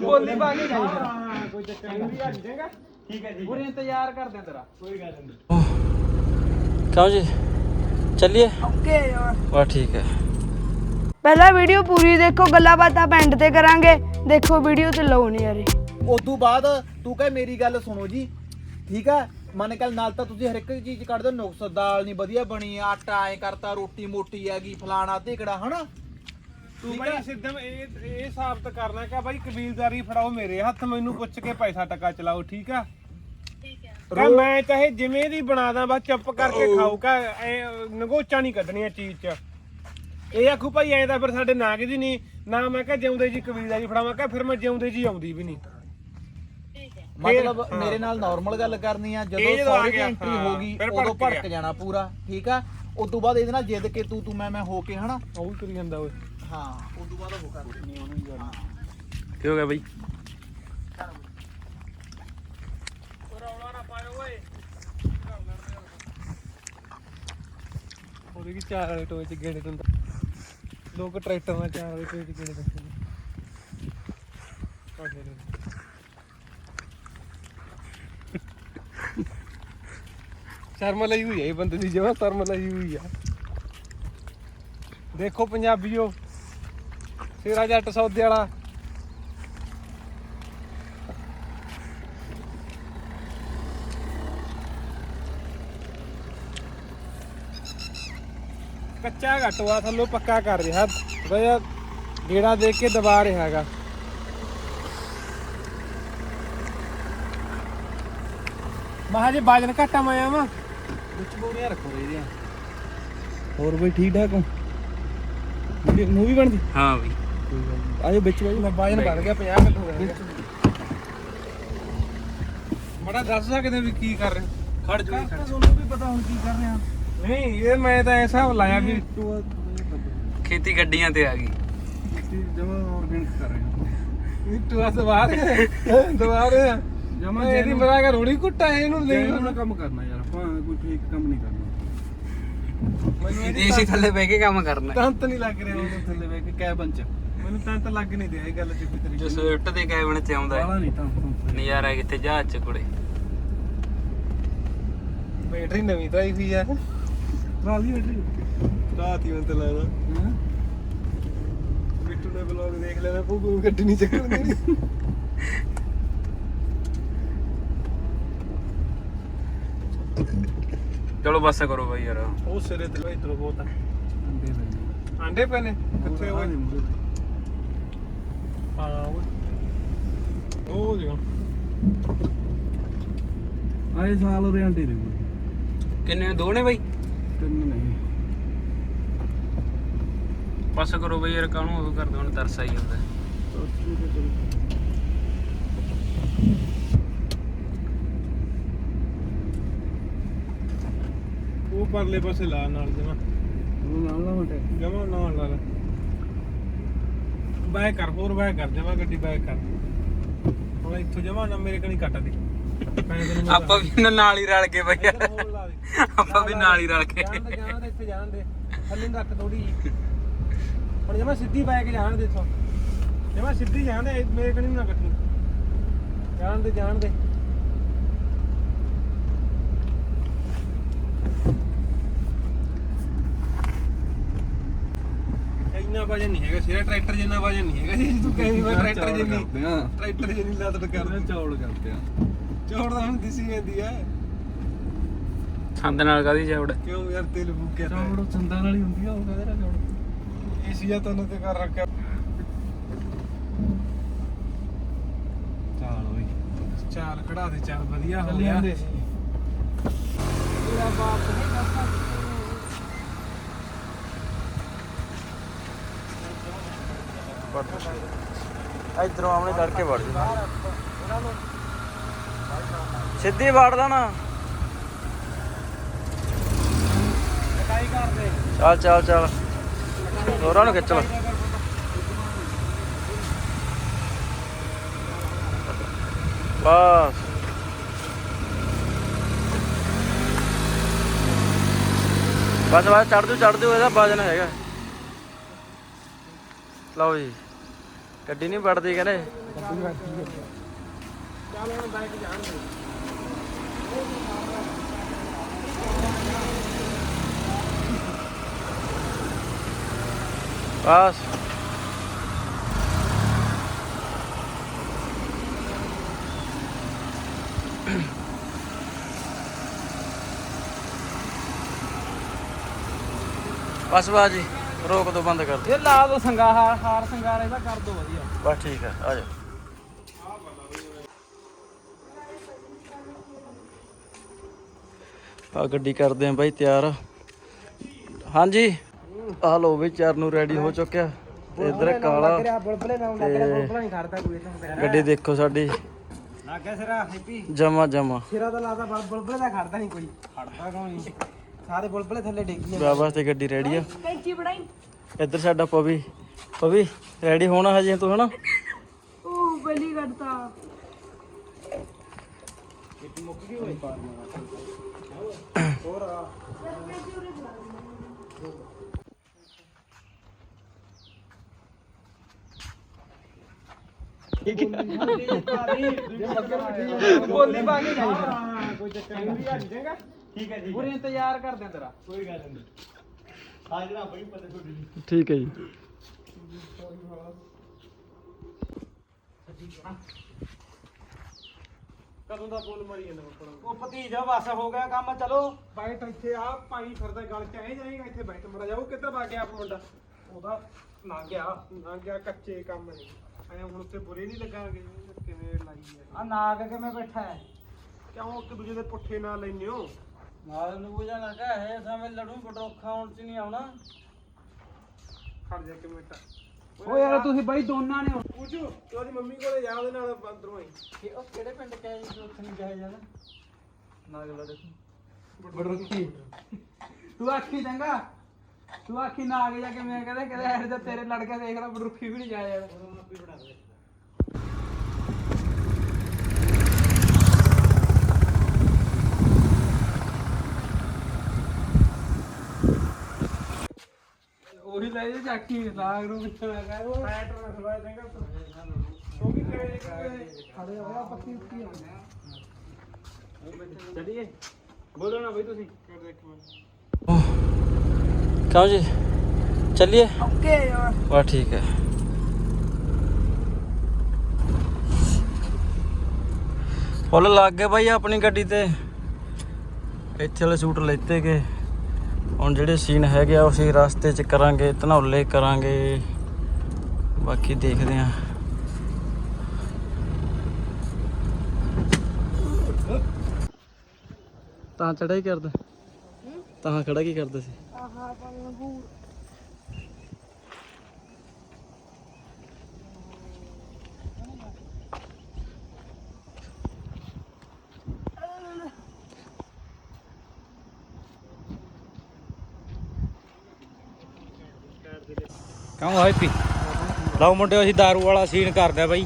ਬੋਲੀ ਪਾ ਕੇ ਹਾਂ ਕੋਈ ਚੱਕਰ ਨਹੀਂ। ਆ ਜਾਏਗਾ ਠੀਕ ਹੈ ਜੀ। ਪੂਰੇ ਇੰਤਜ਼ਾਰ ਕਰਦੇ ਆ ਤੇਰਾ। ਕੋਈ ਗੱਲ ਨਹੀਂ। ਕਿਉਂ ਜੀ? ਚੱਲੀਏ? ਓਕੇ ਯਾਰ। ਵਾ ਠੀਕ ਹੈ। ਪਹਿਲਾਂ ਵੀਡੀਓ ਪੂਰੀ ਦੇਖੋ ਗੱਲਾਂ ਬਾਤਾਂ ਪੈਂਡ ਤੇ ਕਰਾਂਗੇ। ਦੇਖੋ ਵੀਡੀਓ ਤੇ ਲਓ ਨਹੀਂ ਯਾਰੀ। ਉਦੋਂ ਬਾਅਦ ਤੂੰ ਕਹੇ ਮੇਰੀ ਗੱਲ ਸੁਣੋ ਜੀ। ਠੀਕ ਆ ਮੰਨ ਕੇ ਨਾਲ ਤਾਂ ਤੁਸੀਂ ਹਰ ਇੱਕ ਚੀਜ਼ ਕੱਢ ਦੋ ਨੁਕਸ ਦਾਲ ਨਹੀਂ ਵਧੀਆ ਬਣੀ ਆਟਾ ਐ ਕਰਤਾ ਰੋਟੀ ਮੋਟੀ ਹੈਗੀ ਫਲਾਣਾ ਧਿਕੜਾ ਹਨਾ? ਤੂੰ ਬਾਈ ਸਿੱਧਮ ਇਹ ਇਹ ਸਾਬਤ ਕਰਨਾ ਕਿ ਬਾਈ ਕਬੀਲਦਾਰੀ ਫੜਾਓ ਮੇਰੇ ਹੱਥ ਮੈਨੂੰ ਪੁੱਛ ਕੇ ਪੈਸਾ ਟਕਾ ਚਲਾਓ ਠੀਕ ਆ? ਠੀਕ ਆ। ਮੈਂ ਚਾਹੇ ਜਿਵੇਂ ਦੀ ਬਣਾ ਦਾਂ ਬਸ ਚੁੱਪ ਕਰਕੇ ਖਾਓ ਕਾ ਐ ਨਗੋਚਾ ਨਹੀਂ ਕੱਢਣੀਆਂ ਚੀਜ਼ 'ਚ। ਇਹ ਆਖੂ ਭਾਈ ਐਂ ਤਾਂ ਫਿਰ ਸਾਡੇ ਨਾਗ ਦੀ ਨਹੀਂ ਨਾ ਮੈਂ ਕਿਹਾ ਜਿਉਂਦੇ ਜੀ ਕਬੀਲਦਾਰੀ ਫੜਾਵਾਂ ਕਾ ਫਿਰ ਮੈਂ ਜਿਉਂਦੇ ਜੀ ਆਉਂਦੀ ਵੀ ਨਹੀਂ। ਮਤਲਬ ਹਾਂ। ਮੇਰੇ ਨਾਲ ਨਾਰਮਲ ਗੱਲ ਕਰਨੀ ਆ ਜਦੋਂ ਸੌਰੀ ਗਿਆ, ਐਂਟਰੀ ਹਾਂ, ਹੋ ਗਈ ਉਦੋਂ ਭੜਕ ਜਾਣਾ ਪੂਰਾ ਠੀਕ ਆ? ਉਦੋਂ ਬਾਅਦ ਇਹਦੇ ਨਾਲ ਜਿੱਦ ਕੇ ਤੂੰ ਤੂੰ ਮੈਂ ਮੈਂ ਹੋ ਕੇ ਹਨਾ? ਉਹ ਵੀ ਕਰੀ ਜਾਂਦਾ ਓਏ। ਹਾਂ ਉਦੋਂ ਬਾਅਦ ਉਹ ਕਰ ਨਹੀਂ ਉਹਨੂੰ ਹੀ ਗੱਲ ਕੀ ਹੋ ਗਿਆ ਬਈ? ਉਹਦੇ ਕੀ ਚਾਰ ਵਾਲੇ ਟੋਏ ਚ ਗੇੜੇ ਦਿੰਦਾ ਲੋਕ ਟਰੈਕਟਰ ਨਾਲ ਚਾਰ ਵਾਲੇ ਟੋਏ ਚ ਗੇੜੇ ਦਿੰਦੇ ਨੇ। ਆਹ ਸ਼ਰਮ ਲਈ ਹੋਈ ਹੈ ਇਹ ਬੰਦੇ ਦੀ ਜਮਾ ਸ਼ਰਮ ਲਈ ਹੋਈ ਆ। ਦੇਖੋ ਪੰਜਾਬੀਓ ਸਿਰਾ ਜੱਟ ਸੌਦੇ ਵਾਲਾ। ਕੱਚਾ ਘਟਵਾ ਥੱਲੋਂ ਪੱਕਾ ਕਰ ਰਿਹਾ। ਬਈ ਗੇੜਾ ਦੇਖ ਕੇ ਦਬਾ ਰਿਹਾ ਹੈਗਾ। ਮਹਾ ਜੇ ਬਾਜਨ ਘਟਾ ਮਾਇਆ ਵਾ। ਵਿੱਚ ਬੋਰੀਆਂ ਰੱਖੋ ਇਹਦੀਆਂ। ਹੋਰ ਬਈ ਠੀਕ ਠਾਕ ਹੋ? ਮੂਵੀ ਬਣਦੀ? ਹਾਂ ਬਈ। ਆਜੋ ਵਿੱਚ ਬਾਈ ਮੈਂ ਬਾਜਨ ਬਣ ਗਿਆ 50 ਕਿਲੋ ਹੋ ਗਿਆ ਬੜਾ ਦੱਸ ਸਕਦੇ ਵੀ ਕੀ ਕਰ ਰਹੇ ਖੜ ਜੋ ਤੁਹਾਨੂੰ ਵੀ ਪਤਾ ਹੁਣ ਕੀ ਕਰ ਰਹੇ ਆ। ਨਹੀਂ ਇਹ ਮੈਂ ਤਾਂ ਐਸਾ ਲਾਇਆ ਵੀ ਖੇਤੀ ਗੱਡੀਆਂ ਤੇ ਆ ਗਈ। ਜਮਾ ਆਰਗੈਨਿਕ ਕਰ ਰਹੇ ਇਹ ਤੂੰ ਆ। ਸਵਾਰ ਦਵਾਰ ਜਮਾ ਇਹਦੀ ਮਰਾ ਕੇ ਰੋੜੀ ਕੁੱਟਾ ਇਹਨੂੰ ਨਹੀਂ ਜੈਨੂਨ ਕੰਮ ਕਰਨਾ ਯਾਰ ਆਪਾਂ ਕੋਈ ਫੇਕ ਕੰਮ ਨਹੀਂ ਕਰਨਾ। ਮੈਨੂੰ ਇਹਦੀ ਏਸੀ ਥੱਲੇ ਬਹਿ ਕੇ ਕੰਮ ਕਰਨਾ। ਤੰਤ ਨਹੀਂ ਲੱਗ ਰਿਹਾ ਉਹਨੂੰ ਥੱਲੇ ਵੇ ਕੇ ਕੈਬਨ ਚ। ਮੈਨੂੰ ਤੰਤ ਲੱਗ ਨਹੀਂ ਰਿਹਾ ਇਹ ਗੱਲ ਚਿੱਪੀ ਤੇਰੀ ਜੋ ਸਵਿਫਟ ਦੇ ਕੈਬਨ ਚ ਆਉਂਦਾ ਬਾਲਾ ਹੈ ਨਹੀਂ ਤਾਂ ਨਜ਼ਾਰਾ ਕਿੱਥੇ ਜਹਾਜ਼ ਚ ਕੁੜੇ। ਬੈਟਰੀ ਨਵੀਂ ਤਰਾਈ ਹੋਈ ਆ। ਰਾਲੀ ਬੈਠੀ ਰਾਤ ਹੀ ਮੈਂ ਤੇ ਲਾਦਾ ਬਿੱਟੂ ਨੇ ਬਲੌਗ ਦੇਖ ਲੈਣਾ ਪਊ ਗੱਡੀ ਨਹੀਂ ਚੱਕਣ ਦੇਣੀ। ਚਲੋ ਬੱਸ ਕਰੋ ਬਾਈ ਯਾਰ। ਉਹ ਸਿਰੇ ਤੇ ਇਧਰੋਂ ਬਹੁਤ ਆ। ਅੰਡੇ ਪਏ ਨੇ। ਕਿੱਥੇ ਹੋਏ ਹਾਂ ਉਹ ਉਹ ਜਿਹਾ ਆਏ ਸਾਲ ਉਹਦੇ ਅੰਡੇ ਦੇ ਕਿੰਨੇ ਦੋ ਨੇ ਬਾਈ? ਤਿੰਨ ਨਹੀਂ ਬੱਸ ਕਰੋ ਬਾਈ ਯਾਰ ਕਾਹਨੂੰ ਉਹ ਕਰਦੇ ਹੁਣ ਤਰਸ ਆਈ ਹੁੰਦਾ ਉਹ ਪਰਲੇ ਪਾਸੇ ਲਾ ਨਾਲ ਜਮਾ। ਉਹ ਨਾਲ ਨਾ ਮਟੇ ਜਮਾ ਨਾਲ ਲਾ ਲੈ। ਬੈਕ ਕਰ ਹੋਰ ਬੈਕ ਕਰ ਜਮਾ ਗੱਡੀ ਬੈਕ ਕਰ। ਹੁਣ ਇੱਥੋਂ ਜਮਾ ਨਾ ਮੇਰੇ ਕਣੀ ਕੱਟ ਦੀ। ਆਪਾਂ ਵੀ ਇਹਨਾਂ ਨਾਲ ਹੀ ਰਲ ਕੇ ਬਾਈ ਆਪਾਂ ਵੀ ਨਾਲ ਹੀ ਰਲ ਕੇ। ਜਾਣ ਦੇ ਜਾਣ ਦੇ ਇੱਥੇ ਜਾਣ ਦੇ। ਥੱਲੇ ਨੂੰ ਰੱਖ ਥੋੜੀ ਹੁਣ ਜਮਾ ਸਿੱਧੀ ਬੈਕ ਜਾਣ ਦੇ ਇੱਥੋਂ। ਜਮਾ ਸਿੱਧੀ ਜਾਣ ਦੇ ਮੇਰੇ ਕਣੀ ਨੂੰ ਨਾ ਕੱਟੀ। ਜਾਣ ਦੇ ਜਾਣ ਦੇ। ਇੰਨਾ ਵਜਨ ਨਹੀਂ ਹੈਗਾ ਸਿਰਾ ਟਰੈਕਟਰ ਜਿੰਨਾ ਵਜਨ ਨਹੀਂ ਹੈਗਾ ਜੀ ਤੂੰ ਕਹਿੰਦੀ ਮੈਂ ਟਰੈਕਟਰ ਜਿੰਨੀ ਟਰੈਕਟਰ ਜਿੰਨੀ ਲੱਤ ਕਰਦੇ ਚੌੜ ਕਰਦੇ ਆ। ਚੌੜ ਤਾਂ ਹੁਣ ਦਿਸੀ ਜਾਂਦੀ ਹੈ ਸੰਦ ਨਾਲ ਕਾਦੀ ਜਾਵੜ ਕਿਉਂ ਯਾਰ ਤੇਲ ਫੂਕਿਆ ਤਾਂ। ਚੌੜ ਚੰਦਾਂ ਨਾਲ ਹੀ ਹੁੰਦੀ ਆ ਉਹ ਕਹਿੰਦੇ ਨਾ ਚੌੜ? ਏਸੀਆ ਤੈਨੂੰ ਤੇ ਕਰ ਰੱਖਿਆ। ਚਾਲ ਓਏ। ਚਾਲ ਕਢਾ ਦੇ ਚਾਲ ਵਧੀਆ ਹੋ ਚੱਲੀ ਗਿਆ। ਜਾਂਦੇ ਸੀ ਤੇਰਾ ਬਾਪ ਨਹੀਂ ਕਰਦਾ ਇਧਰੋਂ ਆਮਣੇ ਚੜ ਕੇ ਵੜ ਜਾ ਸਿੱਧੀ ਵੜਦਾ ਨਾ। ਕਟਾਈ ਕਰ ਦੇ ਚੱਲ ਚੱਲ ਚੱਲ। ਹੋਰਾਂ ਨੂੰ ਖਿੱਚ ਲਾ। ਬਸ। ਬਸ ਬਸ ਚੜ ਜੂ ਚੜ ਜੂ, ਇਹਦਾ ਵਜਨ ਹੈਗਾ। ਲਓ ਜੀ। ਗੱਡੀ ਨਹੀਂ ਵੜਦੀ ਕਹਿੰਦੇ। ਚੱਲ ਹੁਣ ਬੈਕ ਜਾਣ ਦੇ ਬਸ। ਬਸ ਬਾਜੀ। ਰੋਕ ਦੋ ਬੰਦ ਕਰ ਦਿਓ। ਇਹ ਲਾ ਦੋ ਸੰਗਾ ਹਾਰ ਹਾਰ ਸੰਗਾਰ ਇਹਦਾ ਕਰ ਦੋ ਵਧੀਆ। ਬਸ ਠੀਕ ਹੈ ਆ ਜਾ। ਆ ਗੱਡੀ ਕਰਦੇ ਆਂ ਬਾਈ ਤਿਆਰ। ਹਾਂਜੀ। ਆ ਲੋ ਵੀ ਚਾਰ ਨੂੰ ਰੈਡੀ ਹੋ ਚੁੱਕਿਆ। ਤੇ ਇਧਰ ਕਾਲਾ ਗੱਡੀ ਦੇਖੋ ਸਾਡੀ। ਲੱਗਾ ਸਿਰਾ ਹੈਪੀ ਜਮਾ ਜਮਾ। ਸਿਰਾ ਤਾਂ ਲਾਦਾ ਬੁਲਬਲੇ ਦਾ ਖੜਦਾ ਨਹੀਂ ਕੋਈ। ਖੜਦਾ ਕੋਈ ਨਹੀਂ ਸਾਰੇ ਬੁਲਬਲੇ ਥੱਲੇ ਡਿੱਗੀ ਬਾਬਾ ਤੇ ਗੱਡੀ ਰੈਡੀ ਆ। ਕੈਂਚੀ ਬੜਾਈ ਇੱਧਰ ਸਾਡਾ ਪਵੀ ਪਵੀ ਰੈਡੀ ਹੋਣਾ ਹਜੇ ਤੂੰ ਹਨਾ? ਉਹ ਬਲੀ ਕੱਢਤਾ ਬੋਲੀ ਪਾ ਕੇ। ਜਾਈ ਫਿਰ ਹਾਂ ਕੋਈ ਚੱਕਰ ਨਹੀਂ। ਆ ਜਾਏਗਾ ਠੀਕ ਹੈ ਜੀ ਪੂਰੀ ਇੰਤਜ਼ਾਰ ਕਰਦੇ ਆ ਤੇਰਾ। ਕੋਈ ਗੱਲ ਨਹੀਂ। ਹਾਜ਼ਰਾ ਬਈ ਪਤਾ ਤੁਹਾਡੀ ਠੀਕ ਹੈ ਜੀ। ਕਦੋਂ ਦਾ ਬੋਲ ਮਾਰੀ ਜਾਂਦਾ ਬੱਪੜਾ ਉਹ ਭਤੀਜਾ ਬਸ ਹੋ ਗਿਆ ਕੰਮ ਚਲੋ। ਬਾਈਟ ਇੱਥੇ ਆ ਪਾਈ ਫਿਰਦਾ ਗਲ ਚ ਐ ਜਾਏਗਾ ਇੱਥੇ ਬਾਈਟ ਮਰਾ ਜਾਓ ਕਿੱਧਰ ਵਗ ਗਿਆ ਆਪ ਮੁੰਡਾ? ਉਹਦਾ ਲੰਘ ਗਿਆ ਲੰਘ ਗਿਆ ਕੱਚੇ ਕੰਮ ਨੇ ਐ ਹੁਣ ਉੱਤੇ ਬੁਰੇ ਨਹੀਂ ਲੱਗਾਂਗੇ ਕਿਵੇਂ ਲਾਈ ਆ ਨਾਗ ਕਿਵੇਂ ਬੈਠਾ ਹੈ? ਕਿਉਂ ਇੱਕ ਦੂਜੇ ਦੇ ਪੁੱਠੇ ਨਾਲ ਲੈਨੇ ਹੋ? ਨਾਲ ਨੂੰ ਨਾ ਕਹੇ ਸਮੇਂ ਲੜੂ ਬਟੋਖਾ ਹੁਣ ਚ ਨਹੀਂ ਆਉਣਾ। ਖੜ ਜਾ ਇੱਕ ਮਿੰਟ। ਓ ਯਾਰ ਤੁਸੀਂ ਬਾਈ ਦੋਨਾਂ ਨੇ ਪੁੱਛੋ ਤੇ ਉਹਦੀ ਮੰਮੀ ਕੋਲੇ ਜਾ ਉਹਦੇ ਨਾਲ ਅੰਦਰੋਂ ਆਈ। ਕਿ ਉਹ ਕਿਹੜੇ ਪਿੰਡ ਆਏ ਜੀ ਉੱਥੇ ਨਹੀਂ ਜਾਇਆ ਜਾਣਾ ਨਾਗ ਲੜੇ ਬੜਰੁੱਖੀ। ਤੂੰ ਆਖੀ ਚੰਗਾ। ਤੂੰ ਆਖੀ ਨਾ ਆ ਜਾ ਕੇ ਮੈਂ ਕਹਿੰਦਾ ਕਹਿੰਦਾ ਤਾਂ ਤੇਰੇ ਲੜਕੇ ਦੇਖ ਲੈ ਬੜਰੁੱਖੀ ਵੀ ਨਹੀਂ ਜਾਇਆ ਜਾਣਾ ਉਹੀ ਲੈ ਜਾ ਚੱਕੀ ਨਾਗ ਨੂੰ ਨਾ ਕਹਿ ਉਹ ਪੈਟ ਰਖਵਾ ਦੇਗਾ ਉਹ ਵੀ ਕਰੇ ਖੜੇ ਹੋਇਆ ਪੱਕੀ ਉੱਤੀ ਆ। ਚਲਿਏ। ਬੋਲੋ ਨਾ ਬਈ ਤੁਸੀਂ। ਕਰ ਦੇ ਇੱਕ ਮਿੰਟ ਕਿਉਂ ਜੀ? ਚੱਲੀਏ? ਓਕੇ ਯਾਰ। ਵਾ ਠੀਕ ਹੈ। ਫੁੱਲ ਲੱਗ ਗਏ ਬਾਈ ਆਪਣੀ ਗੱਡੀ ਤੇ। ਇੱਥੇ ਵਾਲੇ ਸੂਟ ਲੈਤੇ ਗਏ। ਹੁਣ ਜਿਹੜੇ ਸੀਨ ਹੈਗੇ ਆ ਉਹ ਅਸੀਂ ਰਸਤੇ 'ਚ ਕਰਾਂਗੇ ਧਨੌਲੇ ਕਰਾਂਗੇ। ਬਾਕੀ ਦੇਖਦੇ ਆਂ। ਤਾਂ ਚੜਾਈ ਕਰਦਾ? ਤਾਂ ਖੜਾ ਕੀ ਕਰਦਾ ਸੀ? ਆਹਾ ਪੰਗੂ ਕਿਉਂ ਹੈਪੀ ਲਓ ਮੁੰਡਿਓ ਅਸੀਂ दारू ਵਾਲਾ ਸੀਨ ਕਰਦੇ ਆ ਬਾਈ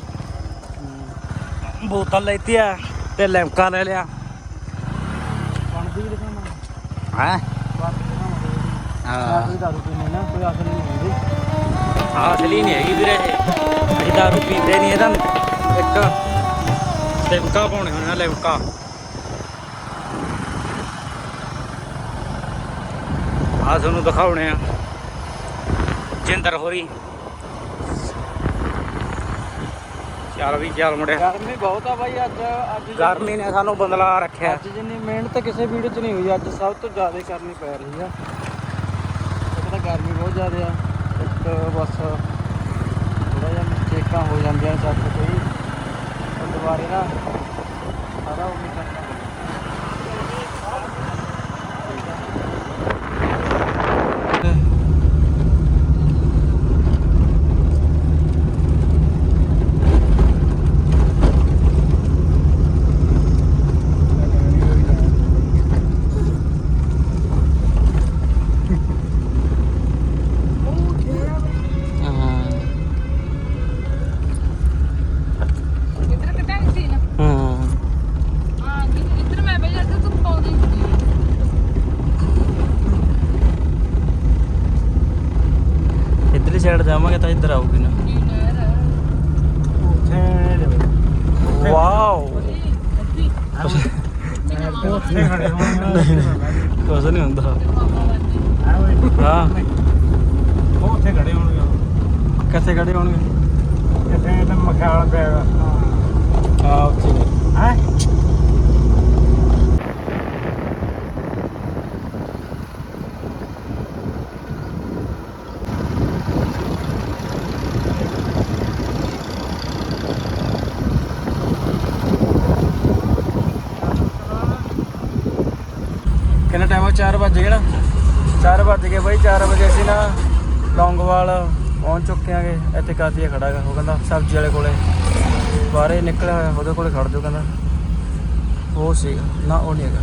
ਬੋਤਲ ਲੈਤੀ ਆ ਤੇ ਲੈਮਕਾ ਲੈ ਲਿਆ ਬਣਦੀ ਵੀ ਦਿਖਾਵਾਂ ਹੈ ਆਹ ਦਾਰੂ ਪੀਣੇ ਨਾ ਕੋਈ ਅਸਲ ਨਹੀਂ ਹੁੰਦੀ ਹਾਂ ਅਸਲੀ ਨਹੀਂ ਹੈਗੀ ਵੀਰੇ ਇਹ ਅਸੀਂ दारू ਪੀਂਦੇ ਨਹੀਂ ਇਹਦਾ ਇੱਕ ਲੈਮਕਾ ਪਾਉਣੇ ਹੋਣੇ ਆ ਲੈਮਕਾ ਆ ਤੁਹਾਨੂੰ ਦਿਖਾਉਣੇ ਆ ਜਿੰਦਰ ਹੋਰੀ ਚੱਲ ਵੀ ਚੱਲ ਮੁੰਡਿਆ। ਗਰਮੀ ਬਹੁਤ ਆ ਬਾਈ ਅੱਜ ਅੱਜ ਗਰਮੀ ਨੇ ਸਾਨੂੰ ਬੰਦਲਾ ਰੱਖਿਆ। ਅੱਜ ਜਿੰਨੀ ਮਿਹਨਤ ਕਿਸੇ ਵੀਡੀਓ 'ਚ ਨਹੀਂ ਹੋਈ ਅੱਜ ਸਭ ਤੋਂ ਜ਼ਿਆਦਾ ਕਰਨੀ ਪੈ ਰਹੀ ਆ। ਇੱਕ ਤਾਂ ਗਰਮੀ ਬਹੁਤ ਜ਼ਿਆਦਾ ਆ ਇੱਕ ਬਸ ਥੋੜਾ ਜਿਹਾ ਮਿਸਟੇਕਾਂ ਹੋ ਜਾਂਦੀਆਂ ਸਭ ਤੋਂ ਕੋਈ। ਉਹ ਦੁਬਾਰੇ ਨਾ ਸਾਰਾ ਉਹ ਕਰਨਾ। ਇੱਧਰ ਆਊਗੀ ਨਾ। ਵਾਓ। ਕੁਝ ਨਹੀਂ ਹੁੰਦਾ। ਹਾਂ। ਉੱਥੇ ਖੜੇ ਹੋਣਗੇ? ਕਿੱਥੇ ਖੜੇ ਹੋਣਗੇ? ਕਿੱਥੇ ਤੇ ਮਖਿਆਲ ਆ ਉੱਥੇ 4 ਵਜ ਗਏ ਬਾਈ 4 ਵਜੇ ਅਸੀਂ ਨਾ ਲੌਂਗਵਾਲ ਪਹੁੰਚ ਚੁੱਕੇ ਆਂਗੇ। ਇੱਥੇ ਕਾਦੀਆ ਖੜਾ ਗਾ ਉਹ ਕਹਿੰਦਾ ਸਬਜ਼ੀ ਵਾਲੇ ਕੋਲੇ। ਬਾਹਰੇ ਨਿਕਲਿਆ ਹੋਇਆ ਉਹਦੇ ਕੋਲੇ ਖੜ ਜਾਓ ਕਹਿੰਦਾ। ਉਹ ਸੀਗਾ ਨਾ ਉਹ ਨਹੀਂ ਹੈਗਾ।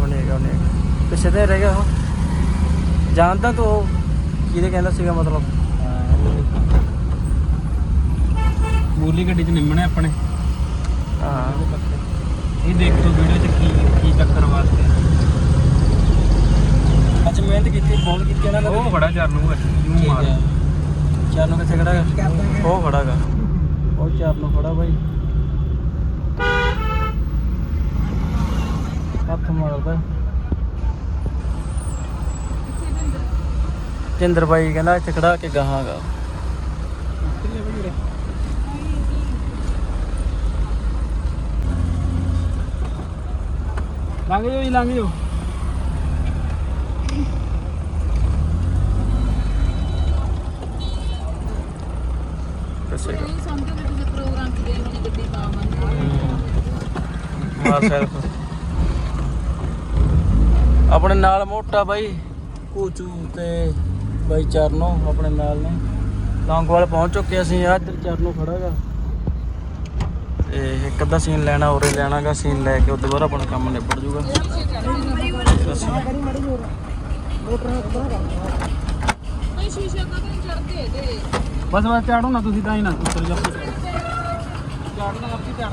ਉਹ ਨਹੀਂ ਹੈਗਾ ਉਹ ਨਹੀਂ ਹੈਗਾ। ਪਿੱਛੇ ਤੇ ਰਹਿ ਗਿਆ ਉਹ। ਜਾਣਦਾ ਤੂੰ ਉਹ ਕਿਹਦੇ ਕਹਿੰਦਾ ਸੀਗਾ ਮਤਲਬ। ਮੂਲੀ ਗੱਡੀ 'ਚ ਨਿੰਮਣੇ ਆਪਣੇ। ਹਾਂ। ਇਹ ਦੇਖੋ ਵੀਡੀਓ 'ਚ ਕੀ ਕੀ ਚੱਕਰ ਵਾਸਤੇ। ਅੱਜ ਮਿਹਨਤ ਕੀਤੀ ਬਹੁਤ ਕੀਤੀ ਇਹਨਾਂ ਨੇ। ਉਹ ਬੜਾ ਚਰ ਨੂੰ ਨੂੰ ਮਾਰ। ਚਾਰ ਨੂੰ ਕਿੱਥੇ ਖੜਾ ਗਾ? ਉਹ ਖੜਾ ਗਾ। ਉਹ ਚਾਰ ਨੂੰ ਖੜਾ ਬਾਈ। ਹੱਥ ਮਾਰਦਾ ਜਿੰਦਰ ਬਾਈ ਕਹਿੰਦਾ ਇੱਥੇ ਖੜਾ ਕੇ ਗਾਹਾਂਗਾ। ਲੰਘ ਜਾਓ ਜੀ ਲੰਘ ਜਾਓ। ਦੱਸੇਗਾ ਮਾਰ ਸੈਲਫ ਆਪਣੇ ਨਾਲ ਮੋਟਾ ਬਾਈ ਕੂਚੂ ਤੇ ਬਾਈ ਚਰਨੋ ਆਪਣੇ ਨਾਲ ਨੇ। ਲੌਂਗਵਾਲ ਪਹੁੰਚ ਚੁੱਕੇ ਅਸੀਂ ਆ ਇੱਧਰ ਚਰਨੋ ਖੜਾਗਾ ਤੇ ਇੱਕ ਅੱਧਾ ਸੀਨ ਲੈਣਾ ਉਰੇ ਲੈਣਾਗਾ ਸੀਨ ਲੈ ਕੇ ਉਦੋਂ ਬਾਅਦ ਆਪਣਾ ਕੰਮ ਨਿਬੜ ਜੂਗਾ। ਸ਼ੀਸ਼ੇ ਕਦੋਂ ਚੜਦੇ ਬਸ ਬਸ ਚੜੋ ਨਾ ਤੁਸੀਂ ਤਾਂ ਹੀ ਨਾ ਉੱਤਰ ਜਾ ਚਾੜਨਾ ਆਪੀ ਚਾੜ